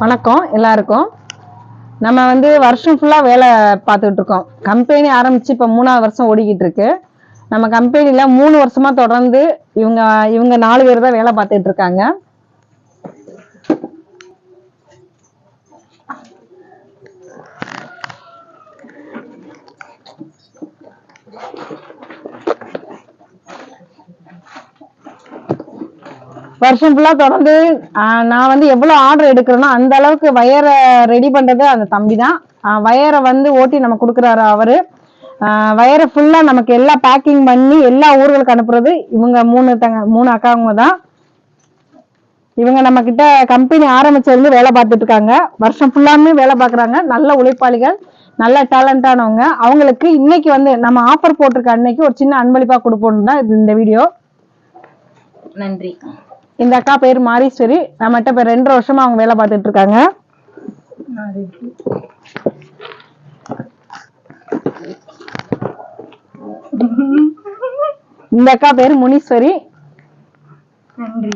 வணக்கம் எல்லாருக்கும். நம்ம வந்து வருஷம் ஃபுல்லாக வேலை பார்த்துக்கிட்டு இருக்கோம். கம்பெனி ஆரம்பித்து இப்போ மூணாவது வருஷம் ஓடிக்கிட்டு இருக்கு. நம்ம கம்பெனியில் மூணு வருஷமாக தொடர்ந்து இவங்க இவங்க நாலு பேர் தான் வேலை பார்த்துட்டு இருக்காங்க. வருஷம் ஃபுல்லா தொடர்ந்து நான் வந்து எவ்வளவு ஆர்டர் எடுக்கிறேனோ அந்த அளவுக்கு வயரை ரெடி பண்றது அந்த தம்பி தான் வயரை வந்து ஓட்டி நம்ம கொடுக்குறாரு அவரு. வயரை ஃபுல்லா நமக்கு எல்லா பேக்கிங் பண்ணி எல்லா ஊர்களுக்கு அனுப்புறது இவங்க மூணு தங்க மூணு அக்காவங்க தான் இவங்க நம்ம கிட்ட கம்பெனி ஆரம்பிச்சிருந்து வேலை பார்த்துட்டு இருக்காங்க. வருஷம் ஃபுல்லாமே வேலை பார்க்குறாங்க. நல்ல உழைப்பாளிகள் நல்ல டேலண்டானவங்க அவங்களுக்கு இன்னைக்கு வந்து நம்ம ஆஃபர் போட்டிருக்க அன்னைக்கு ஒரு சின்ன அன்பளிப்பா கொடுப்போம் தான் இது இந்த வீடியோ நன்றி. இந்த அக்கா பேர் மாரீஸ்வரி. நம்மகிட்ட இப்ப ரெண்டரை வருஷமா அவங்க வேலை பார்த்துட்டு இருக்காங்க. இந்த அக்கா பேர் முனீஸ்வரி. நன்றி.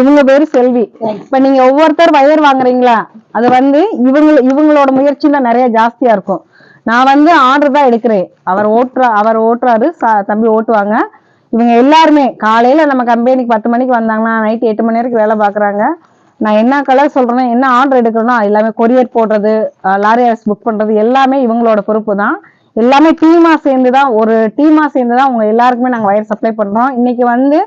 இவங்க பேரு செல்வி. இப்ப நீங்க ஒவ்வொருத்தர் வயர் வாங்குறீங்களா? அது வந்து இவங்க இவங்களோட முயற்சியில நிறைய ஜாஸ்தியா இருக்கும். நான் வந்து ஆர்டர் தான் எடுக்கிறேன். அவர் ஓட்டுற அவர் ஓட்டுறாரு. தம்பி ஓட்டுவாங்க. இவங்க எல்லாருமே காலையில நம்ம கம்பெனிக்கு பத்து மணிக்கு வந்தாங்கன்னா நைட் எட்டு மணி வரைக்கும் வேலை பாக்குறாங்க நான் என்ன கலர் சொல்றேனோ என்ன ஆர்டர் எடுக்கிறேன்னா எல்லாமே கொரியர் போடுறது லாரி ஹவுஸ் புக் பண்றது எல்லாமே இவங்களோட பொறுப்பு தான். எல்லாமே டீமா சேர்ந்து தான் ஒரு டீமா சேர்ந்து தான் உங்க எல்லாருக்குமே நாங்கள் வயர் சப்ளை பண்றோம். இன்னைக்கு வந்து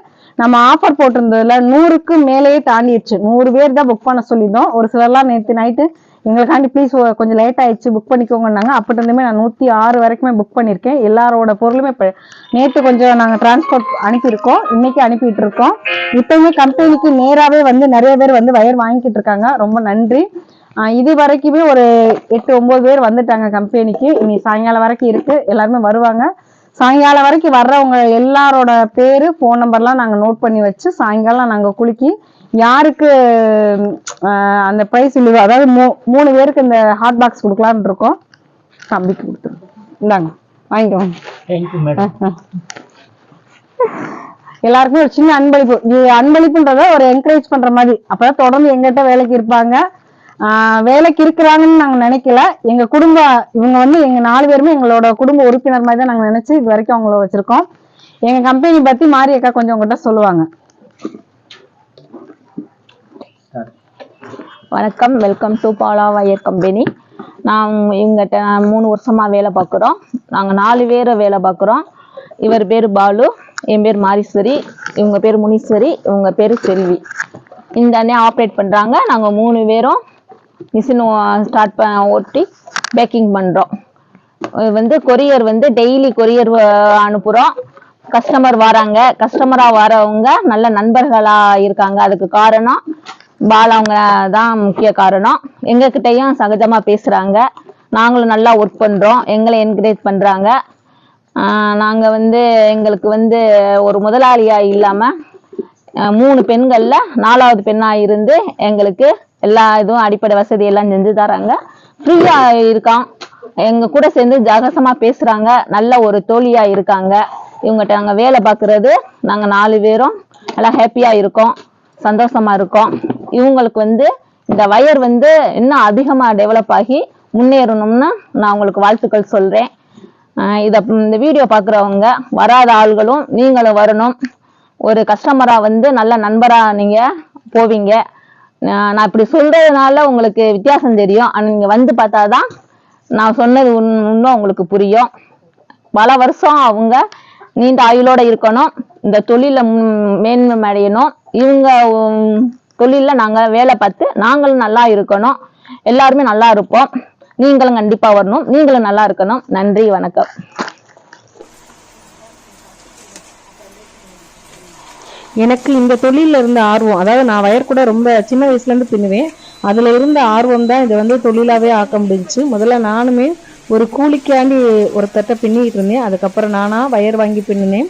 நம்ம ஆஃபர் போட்டிருந்ததுல நூறுக்கு மேலேயே தாண்டிடுச்சு. நூறு பேர் தான் புக் பண்ண சொல்லியிருந்தோம். ஒரு சிலர்லாம் நேற்று நைட்டு எங்களுக்காண்டி ப்ளீஸ் கொஞ்சம் லேட் ஆயிடுச்சு புக் பண்ணிக்கோங்கன்னாங்க. அப்படி நான் நூற்றி ஆறு வரைக்குமே புக் பண்ணியிருக்கேன். எல்லாரோட பொருளுமே இப்போ நேற்று கொஞ்சம் நாங்கள் டிரான்ஸ்போர்ட் அனுப்பியிருக்கோம். இன்னைக்கு அனுப்பிட்டு இருக்கோம் இப்பயுமே கம்பெனிக்கு நேராகவே வந்து நிறைய பேர் வந்து வயர் வாங்கிக்கிட்டு இருக்காங்க. ரொம்ப நன்றி. இது வரைக்குமே ஒரு எட்டு ஒம்பது பேர் வந்துட்டாங்க கம்பெனிக்கு இனி சாயங்காலம் வரைக்கும் இருக்கு. எல்லாருமே வருவாங்க. சாயங்காலம் வரைக்கும் வர்றவங்க எல்லாரோட பேரு ஃபோன் நம்பர்லாம் நாங்கள் நோட் பண்ணி வச்சு சாயங்காலம் நாங்கள் குலுக்கி யாருக்கு அந்த ப்ரைஸ் இல்லையோ அதாவது மூ மூணு பேருக்கு இந்த ஹாட் பாக்ஸ் கொடுக்கலான்னு இருக்கோம். தம்பிக்கு கொடுத்துருக்கோம் இந்தாங்க வாங்கிக்கோங்க எல்லாருக்குமே ஒரு சின்ன அன்பளிப்பு. அன்பளிப்புன்றத ஒரு என்கரேஜ் பண்ற மாதிரி. அப்பதான் தொடர்ந்து எங்கிட்ட வேலைக்கு இருப்பாங்க. வேலைக்கு இருக்கிறாங்கன்னு நாங்க நினைக்கல. எங்க குடும்ப இவங்க வந்து எங்க நாலு பேருமே எங்களோட குடும்ப உறுப்பினர் மாதிரி தான் நாங்க நினைச்சு இது வரைக்கும் அவங்கள வச்சிருக்கோம். எங்க கம்பெனி பத்தி மாரி அக்கா கொஞ்சம் உங்ககிட்ட சொல்லுவாங்க. வணக்கம். Welcome to Bala wire company நான் இவங்ககிட்ட மூணு வருஷமா வேலை பார்க்குறோம். நாங்கள் நாலு பேர் வேலை பார்க்குறோம். இவர் பேர் பாலு என் பேர் மாரீஸ்வரி இவங்க பேர் முனீஸ்வரி இவங்க பேர் செல்வி. இந்த அண்ணே ஆப்ரேட் பண்ணுறாங்க நாங்கள் மூணு பேரும் மிஷின் ஸ்டார்ட் ப ஓட்டி பேக்கிங் பண்ணுறோம் வந்து கொரியர் வந்து டெய்லி கொரியர் அனுப்புகிறோம் கஸ்டமர் வராங்க. கஸ்டமராக வரவங்க நல்ல நண்பர்களாக இருக்காங்க. அதுக்கு காரணம் பாலவங்க தான் முக்கிய காரணம். எங்ககிட்டயும் சகஜமாக பேசுகிறாங்க நாங்களும் நல்லா ஒர்க் பண்ணுறோம் எங்களை என்கரேஜ் பண்ணுறாங்க நாங்கள் வந்து எங்களுக்கு வந்து ஒரு முதலாளியாக இல்லாமல் மூணு பெண்களில் நாலாவது பெண்ணாக இருந்து எங்களுக்கு எல்லா இதுவும் அடிப்படை வசதி எல்லாம் செஞ்சு தராங்க. ஃப்ரீயாக இருக்கான். எங்க கூட சேர்ந்து ஜகசமாக பேசுகிறாங்க நல்ல ஒரு தோழியாக இருக்காங்க. இவங்ககிட்ட நாங்க வேலை பார்க்குறது நாங்கள் நாலு பேரும் நல்லா ஹாப்பியாக இருக்கோம். சந்தோஷமா இருக்கோம். இவங்களுக்கு வந்து இந்த வயர் வந்து இன்னும் அதிகமாக டெவலப் ஆகி முன்னேறணும்னு நான் உங்களுக்கு வாழ்த்துக்கள் சொல்கிறேன் இதை இந்த வீடியோ பார்க்குறவங்க வராத ஆள்களும் நீங்களும் வரணும். ஒரு கஸ்டமராக வந்து நல்ல நண்பராக நீங்கள் போவீங்க. நான் இப்படி சொல்கிறதுனால உங்களுக்கு வித்தியாசம் தெரியும். ஆனால் நீங்கள் வந்து பார்த்தா தான் நான் சொன்னது இன்னும் உங்களுக்கு புரியும். பல வருஷம் அவங்க நீண்ட ஆயுளோட இருக்கணும். இந்த தொழிலை மேன்மை அடையணும் இவங்க தொழிலில் நாங்கள் வேலை பார்த்து நாங்களும் நல்லா இருக்கணும். எல்லாருமே நல்லா இருப்போம். நீங்களும் கண்டிப்பாக வரணும். நீங்களும் நல்லா இருக்கணும். நன்றி வணக்கம். எனக்கு இந்த தொழிலில் இருந்த ஆர்வம். அதாவது நான் வயர் கூட ரொம்ப சின்ன வயசுலேருந்து பின்னுவேன். அதில் இருந்த ஆர்வம் தான் இதை வந்து தொழிலாகவே ஆக்க முடிஞ்சிச்சு. முதல்ல நானுமே ஒரு கூலிக்காண்டி ஒருத்தட்ட பின்னிட்டு இருந்தேன். அதுக்கப்புறம் நானாக வயர் வாங்கி பின்னினேன்.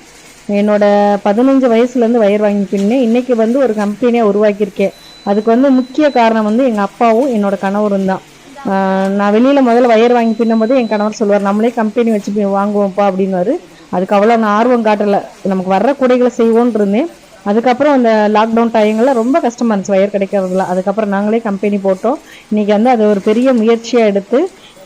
என்னோட பதினஞ்சு வயசுலேருந்து வயர் வாங்கி பின்னினேன். இன்றைக்கி வந்து ஒரு கம்பெனியாக உருவாக்கியிருக்கேன். அதுக்கு வந்து முக்கிய காரணம் வந்து எங்கள் அப்பாவும் என்னோட கணவரும் தான். நான் வெளியில் முதல்ல வயர் வாங்கி பின்னும்போது என் கணவர் சொல்லுவார் நம்மளே கம்பெனி வச்சு வாங்குவோம்ப்பா அப்படின்னுவாரு. அதுக்கு அவ்வளோ நான் ஆர்வம் காட்டலை. நமக்கு வர்ற கூடைகளை செய்வோன்ருந்தேன் அதுக்கப்புறம் அந்த லாக்டவுன் டயங்களில் ரொம்ப கஷ்டமா இருந்துச்சு ஒயர் கிடைக்கிறதுல. அதுக்கப்புறம் நாங்களே கம்பெனி போட்டோம். இன்னைக்கு வந்து அது ஒரு பெரிய முயற்சியாக எடுத்து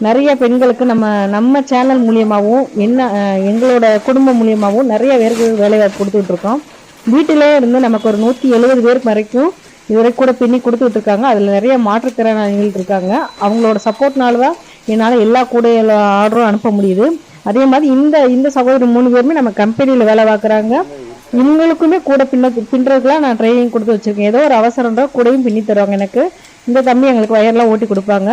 நிறைய பெண்களுக்கு நம்ம நம்ம சேனல் மூலியமாகவும் என்ன எங்களோட குடும்பம் மூலியமாகவும் நிறைய பேருக்கு வேலைவாய்ப்பு கொடுத்துட்டு இருக்கோம். வீட்டிலே இருந்து நமக்கு ஒரு நூற்றி எழுபது பேருக்கு வரைக்கும் இதுவரை கூட பின்னி கொடுத்துட்டு இருக்காங்க. அதில் நிறைய மாற்றுத்திறனாளிகள் இருக்காங்க. அவங்களோட சப்போர்ட்னால தான் என்னால் எல்லா கூட ஆர்டரும் அனுப்ப முடியுது. அதே மாதிரி இந்த இந்த சகோதரி மூணு பேருமே நம்ம கம்பெனியில் வேலை பார்க்குறாங்க. இவங்களுக்குமே கூட பின்ன பின்னுறதுக்குலாம் நான் ட்ரைனிங் கொடுத்து வச்சிருக்கேன். ஏதோ ஒரு அவசரம்ன்றா கூடையும் பின்னி தருவாங்க எனக்கு. இந்த தம்பி எங்களுக்கு வயர்லாம் ஓட்டி கொடுப்பாங்க.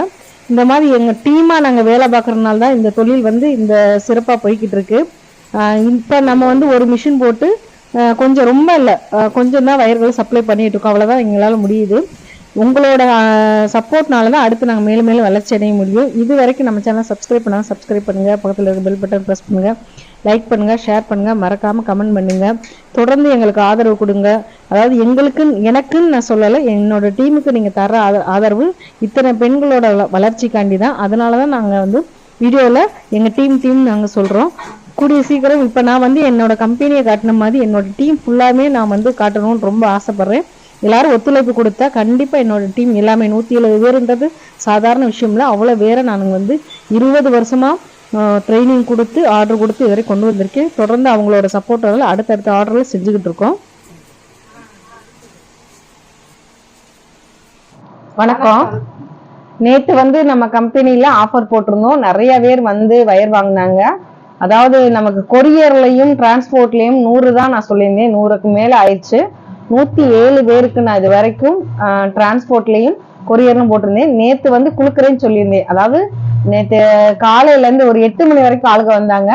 இந்த மாதிரி எங்கள் டீமாக நாங்கள் வேலை பார்க்குறதுனால தான் இந்த தொழில் வந்து இந்த சிறப்பாக போய்கிட்டு இருக்கு. இப்போ நம்ம வந்து ஒரு மிஷின் போட்டு கொஞ்சம் ரொம்ப இல்லை. கொஞ்சம் தான் வயர்களை சப்ளை பண்ணிகிட்டு இருக்கோம். அவ்வளோதான் எங்களால் முடியுது. உங்களோட சப்போர்ட்னால தான் அடுத்து நாங்கள் மேலும் மேலும் வளர்ச்சி அடைய முடியும். இது வரைக்கும் நம்ம சேனல் சப்ஸ்கிரைப் பண்ணால் சப்ஸ்கிரைப் பண்ணுங்கள் பக்கத்தில் இருக்க பெல் பட்டன் ப்ரெஸ் பண்ணுங்கள் லைக் பண்ணுங்கள் ஷேர் பண்ணுங்கள் மறக்காமல் கமெண்ட் பண்ணுங்கள் தொடர்ந்து எங்களுக்கு ஆதரவு கொடுங்க. அதாவது எங்களுக்குன்னு எனக்குன்னு நான் சொல்லலை என்னோட டீமுக்கு நீங்கள் தர ஆதரவு இத்தனை பெண்களோட வள- வளர்ச்சிக்காண்டி தான். அதனால தான் நாங்கள் வந்து வீடியோவில் எங்கள் டீம் டீம் நாங்கள் சொல்கிறோம் கூடிய சீக்கிரம் இப்போ நான் வந்து என்னோட கம்பெனியை காட்டின மாதிரி என்னோட டீம் ஃபுல்லாமே நான் வந்து காட்டணும்னு ரொம்ப ஆசைப்பட்றேன். எல்லாரும் ஒத்துழைப்பு கொடுத்தா கண்டிப்பாக என்னோட டீம் எல்லாமே நூற்றி எழுபது பேருன்றது சாதாரண விஷயம் இல்லை. அவ்வளோ பேரை நான் வந்து இருபது வருஷமாக ட்ரைனிங் கொடுத்து ஆர்டர் கொடுத்து இதுவரை கொண்டு வந்திருக்கேன். தொடர்ந்து அவங்களோட சப்போர்ட்டால் அடுத்தடுத்த ஆர்டரில் செஞ்சுக்கிட்டு இருக்கோம். வணக்கம். நேற்று வந்து நம்ம கம்பெனியில் ஆஃபர் போட்டிருந்தோம். நிறைய பேர் வந்து வயர் வாங்கினாங்க. அதாவது நமக்கு கொரியர்லையும் டிரான்ஸ்போர்ட்லயும் நூறு தான் நான் சொல்லியிருந்தேன். நூறுக்கு மேலே ஆயிடுச்சு. நூற்றி ஏழு பேருக்கு நான் இது வரைக்கும் டிரான்ஸ்போர்ட்லயும் கொரியர்னு போட்டிருந்தேன். நேற்று வந்து குளுக்குறேன்னு சொல்லியிருந்தேன். அதாவது நேற்று காலையிலேருந்து ஒரு எட்டு மணி வரைக்கும் ஆளுங்க வந்தாங்க.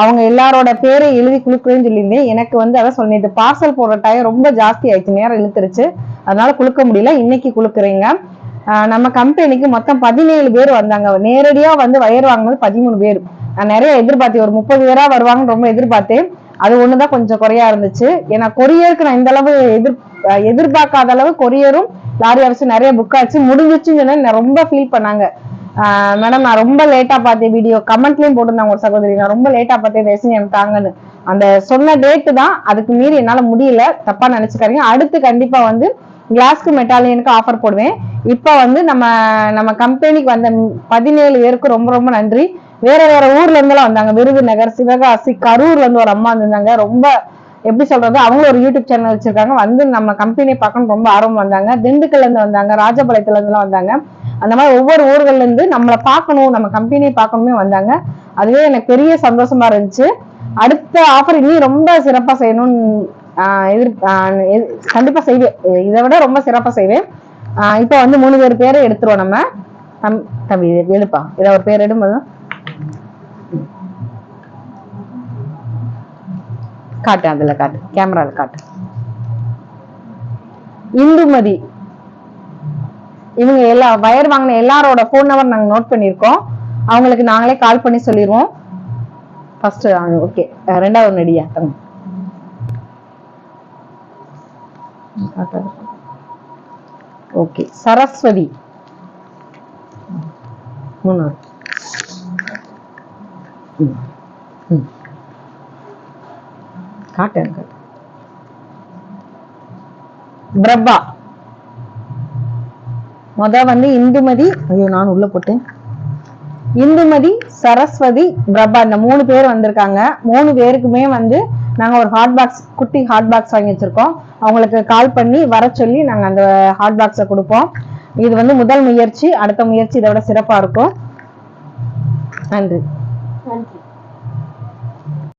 அவங்க எல்லாரோட பேரை எழுதி குழுக்குறேன்னு சொல்லியிருந்தேன். எனக்கு வந்து அதான் சொன்னேன் இது பார்சல் போடுற டைம் ரொம்ப ஜாஸ்தி ஆயிடுச்சு நேரம் இழுத்துருச்சு. அதனால குழுக்க முடியல இன்னைக்கு குழுக்குறீங்க நம்ம கம்பெனிக்கு மொத்தம் பதினேழு பேர் வந்தாங்க. நேரடியாக வந்து வயர் வாங்கினது பதிமூணு பேர். நான் நிறைய எதிர்பார்த்தேன் ஒரு முப்பது பேரா வருவாங்கன்னு ரொம்ப எதிர்பார்த்தேன். அது ஒண்ணுதான் கொஞ்சம் குறையா இருந்துச்சு. ஏன்னா கொரியருக்கு நான் இந்த அளவு எதிர் எதிர்பார்க்காத அளவு கொரியரும் லாரி அரசு நிறைய புக் ஆச்சு. முடிஞ்சிச்சுன்னு ரொம்ப ஃபீல் பண்ணாங்க. மேடம் நான் ரொம்ப லேட்டா பார்த்தேன் வீடியோ கமெண்ட்லயும் போட்டிருந்தாங்க ஒரு சகோதரி. நான் ரொம்ப லேட்டா பார்த்தேன் தயவுசெஞ்சு எனக்கு தாங்கன்னு அந்த சொன்ன டேட்டு தான் அதுக்கு மீறி என்னால முடியல. தப்பா நினைச்சுக்காரீங்க அடுத்து கண்டிப்பா வந்து கிளாஸ்க்கு மெட்டாலியனுக்கு ஆஃபர் போடுவேன். இப்போ வந்து நம்ம நம்ம கம்பெனிக்கு வந்த பதினேழு பேருக்கு ரொம்ப ரொம்ப நன்றி. வேற வேற ஊர்ல இருந்தெல்லாம் வந்தாங்க. விருதுநகர் சிவகாசி கரூர்ல இருந்து ஒரு அம்மா வந்திருந்தாங்க. ரொம்ப எப்படி சொல்றது அவங்களும் ஒரு யூடியூப் சேனல் வச்சிருக்காங்க. வந்து நம்ம கம்பெனியை பார்க்கணும் ரொம்ப ஆர்வம் வந்தாங்க. திண்டுக்கல்ல இருந்து வந்தாங்க. ராஜபாளையத்துல இருந்துலாம் வந்தாங்க. அந்த மாதிரி ஒவ்வொரு ஊர்கள்ல இருந்து நம்மளை பார்க்கணும் நம்ம கம்பெனியை பார்க்கணுமே வந்தாங்க. அதுவே எனக்கு பெரிய சந்தோஷமா இருந்துச்சு. அடுத்த ஆஃபர் இன்னும் ரொம்ப சிறப்பா செய்யணும்னு எதிர் கண்டிப்பா செய்வேன். இதை விட ரொம்ப சிறப்பா செய்வேன். ஆஹ் இப்போ வந்து மூணு பேர் பேரை எடுத்துருவோம் நம்ம. தம் தம்பி எழுப்பா. இதை ஒரு பேர் எடும்போது காட்டு அதுல காட்டு. கேமரால காட்டு. இந்துமதி. இவங்க எல்லா வயர் வாங்கின எல்லாரோட ஃபோன் நம்பர் நாங்க நோட் பண்ணியிருக்கோம். அவங்களுக்கு நாங்களே கால் பண்ணி சொல்லிடுவோம் ஃபர்ஸ்ட் ஓகே ரெண்டாவது நடிகா தங்க ஓகே சரஸ்வதி. மூணாவது. காட்டேன் பிரபா. முத வந்து இந்துமதி ஐயோ நான் உள்ள போட்டேன். இந்துமதி சரஸ்வதி பிரபா இந்த மூணு பேர் வந்திருக்காங்க. மூணு பேருக்குமே வந்து நாங்கள் ஒரு ஹாட் பாக்ஸ் குட்டி ஹாட் பாக்ஸ் வாங்கி வச்சுருக்கோம். அவங்களுக்கு கால் பண்ணி வர சொல்லி நாங்கள் அந்த ஹாட் பாக்ஸை கொடுப்போம். இது வந்து முதல் முயற்சி அடுத்த முயற்சி இதை விட சிறப்பாக இருக்கும். நன்றி. நன்றி.